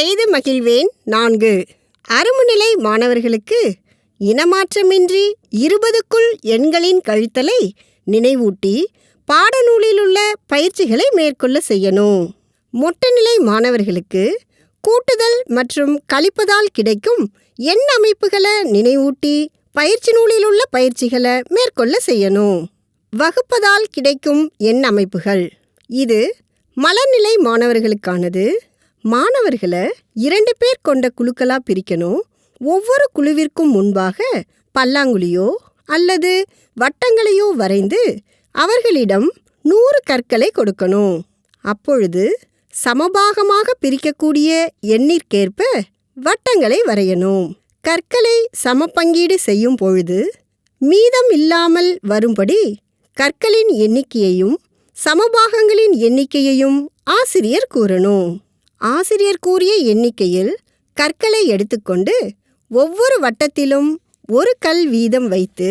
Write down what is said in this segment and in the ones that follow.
செய்து மகிழ்வேன் நான்கு. அருமுநிலை மாணவர்களுக்கு இனமாற்றமின்றி இருபதுக்குள் எண்களின் கழித்தலை நினைவூட்டி பாடநூலிலுள்ள பயிற்சிகளை மேற்கொள்ள செய்யணும். மொட்டநிலை மாணவர்களுக்கு கூட்டுதல் மற்றும் கழிப்பதால் கிடைக்கும் எண் அமைப்புகளை நினைவூட்டி பயிற்சி நூலிலுள்ள பயிற்சிகளை மேற்கொள்ள செய்யணும். வகுப்பதால் கிடைக்கும் எண் அமைப்புகள். இது மலர்நிலை மாணவர்களுக்கானது. மாணவர்களை இரண்டு பேர் கொண்ட குழுக்களா பிரிக்கணும். ஒவ்வொரு குழுவிற்கும் முன்பாக பல்லாங்குழியோ அல்லது வட்டங்களையோ வரைந்து அவர்களிடம் நூறு கற்களை கொடுக்கணும். அப்பொழுது சமபாகமாக பிரிக்கக்கூடிய எண்ணிற்கேற்ப வட்டங்களை வரையணும். கற்களை சமபங்கீடு செய்யும் பொழுது மீதம் இல்லாமல் வரும்படி கற்களின் எண்ணிக்கையையும் சமபாகங்களின் எண்ணிக்கையையும் ஆசிரியர் கூறணும். ஆசிரியர் கூறிய எண்ணிக்கையில் கற்களை எடுத்துக்கொண்டு ஒவ்வொரு வட்டத்திலும் ஒரு கல் வீதம் வைத்து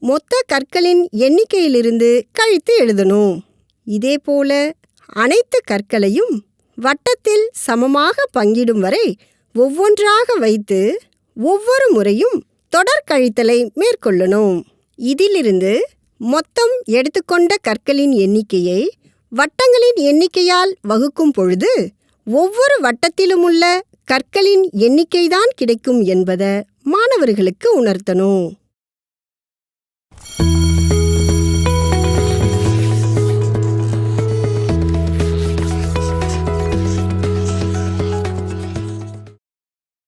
மொத்த கற்களின் எண்ணிக்கையிலிருந்து கழித்து எழுதணும். இதேபோல அனைத்து கற்களையும் வட்டத்தில் சமமாக பங்கிடும் வரை ஒவ்வொன்றாக வைத்து ஒவ்வொரு முறையும் தொடர் கழித்தலை மேற்கொள்ளணும். இதிலிருந்து மொத்தம் எடுத்துக்கொண்ட கற்களின் எண்ணிக்கையை வட்டங்களின் எண்ணிக்கையால் வகுக்கும் பொழுது ஒவ்வொரு வட்டத்திலுமுள்ள கற்களின் எண்ணிக்கைதான் கிடைக்கும் என்பதை மாணவர்களுக்கு உணர்த்தணும்.